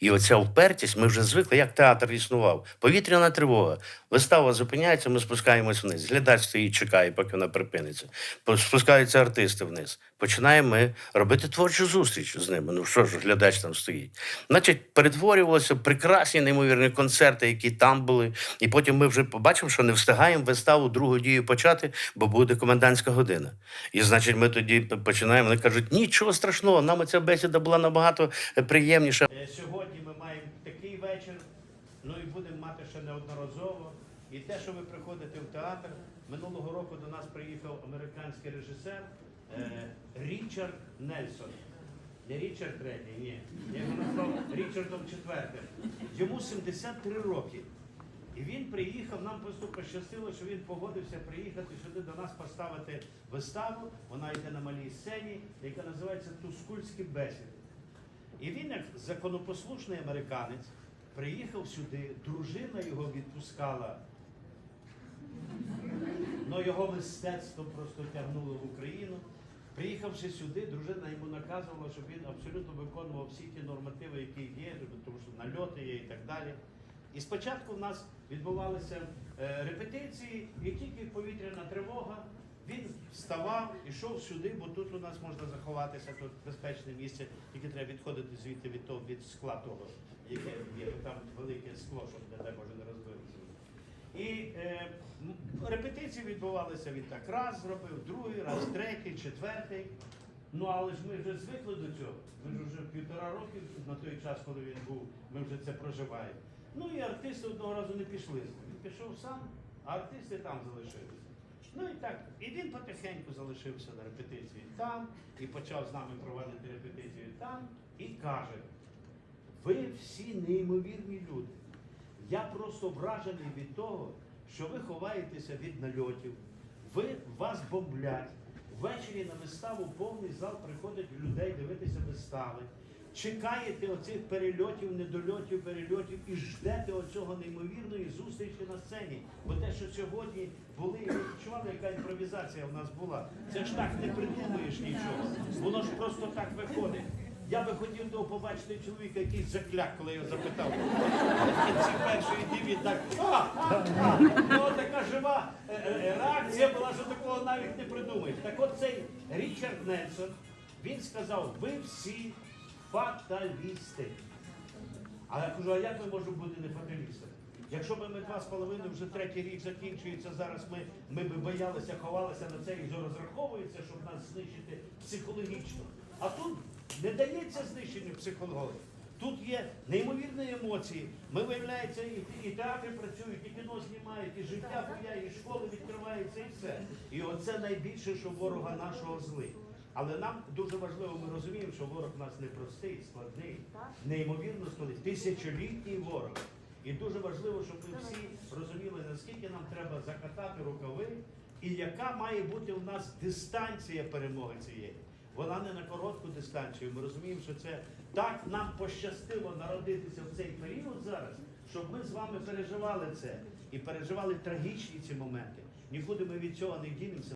І оця впертість, ми вже звикли, як театр існував. Повітряна тривога. Вистава зупиняється, ми спускаємось вниз. Глядач стоїть, чекає, поки вона припиниться. Спускаються артисти вниз. Починаємо ми робити творчу зустріч з ними. Ну що ж, глядач там стоїть. Значить, перетворювалися прекрасні, неймовірні концерти, які там були. І потім ми вже побачимо, що не встигаємо виставу другу дію почати, бо буде комендантська година. І значить, ми тоді починаємо. Вони кажуть, нічого страшного, нам ця бесіда була набагато е, приємніша. Сьогодні вечір, ну і будемо мати ще неодноразово. І те, що ви приходите в театр, минулого року до нас приїхав американський режисер е, Річард Нельсон. Не Річард третій, ні. Я його назвав Річардом четвертим. Йому 73 роки. І він приїхав, нам просто пощастило, що він погодився приїхати сюди до нас поставити виставу. Вона йде на малій сцені, яка називається Тускульські бесіди. І він, як законопослушний американець, приїхав сюди, дружина його відпускала. Ну, його мистецтво просто тягнуло в Україну. Приїхавши сюди, дружина йому наказувала, щоб він абсолютно виконував всі ті нормативи, які є, тому що нальоти є і так далі. І спочатку в нас відбувалися е, репетиції, і тільки повітряна тривога. Він вставав, ішов сюди, бо тут у нас можна заховатися, тут безпечне місце, тільки треба відходити звідти від того від скла того, яке є там велике скло, щоб не дай Боже не розбилося. І е, репетиції відбувалися він так раз зробив, другий раз, третій, четвертий. Ну але ж ми вже звикли до цього. Ми ж вже півтора роки на той час, коли він був, ми вже це проживаємо. Ну і артисти одного разу не пішли. Він пішов сам, а артисти там залишилися. Ну і так, і він потихеньку залишився на репетиції там, і почав з нами проводити репетицію там, і каже: ви всі неймовірні люди. Я просто вражений від того, що ви ховаєтеся від нальотів, ви вас бомблять. Ввечері на виставу повний зал приходить людей дивитися вистави. Чекаєте оцих перельотів, недольотів, перельотів і ждете оцього неймовірної зустрічі на сцені. Бо те, що сьогодні були, ви відчували, яка імпровізація в нас була. Це ж так не придумаєш нічого. Воно ж просто так виходить. Я би хотів того побачити чоловіка, який закляк, коли я запитав. Першої дні він так. «А, а, а». Ну, така жива е, е, реакція була, що такого навіть не придумаєш. Так от цей Річард Нельсон, він сказав, ви всі фаталісти. А я кажу, а як ми можемо бути не фаталістами? Якщо б ми два з половиною вже третій рік закінчується, зараз ми, ми би боялися, ховалися на це і розраховується, щоб нас знищити психологічно. А тут не дається знищення психології. Тут є неймовірні емоції. Ми виявляється, і, і театри працюють, і кіно знімають, і життя буяє, і школи відкриваються, і все. І оце найбільше, що ворога нашого злий. Але нам дуже важливо, ми розуміємо, що ворог у нас непростий, складний, неймовірно складний, тисячолітній ворог. І дуже важливо, щоб ми всі розуміли, наскільки нам треба закатати рукави, і яка має бути у нас дистанція перемоги цієї. Вона не на коротку дистанцію. Ми розуміємо, що це так нам пощастило народитися в цей період зараз, щоб ми з вами переживали це і переживали трагічні ці моменти. Нікуди ми від цього не дінемося.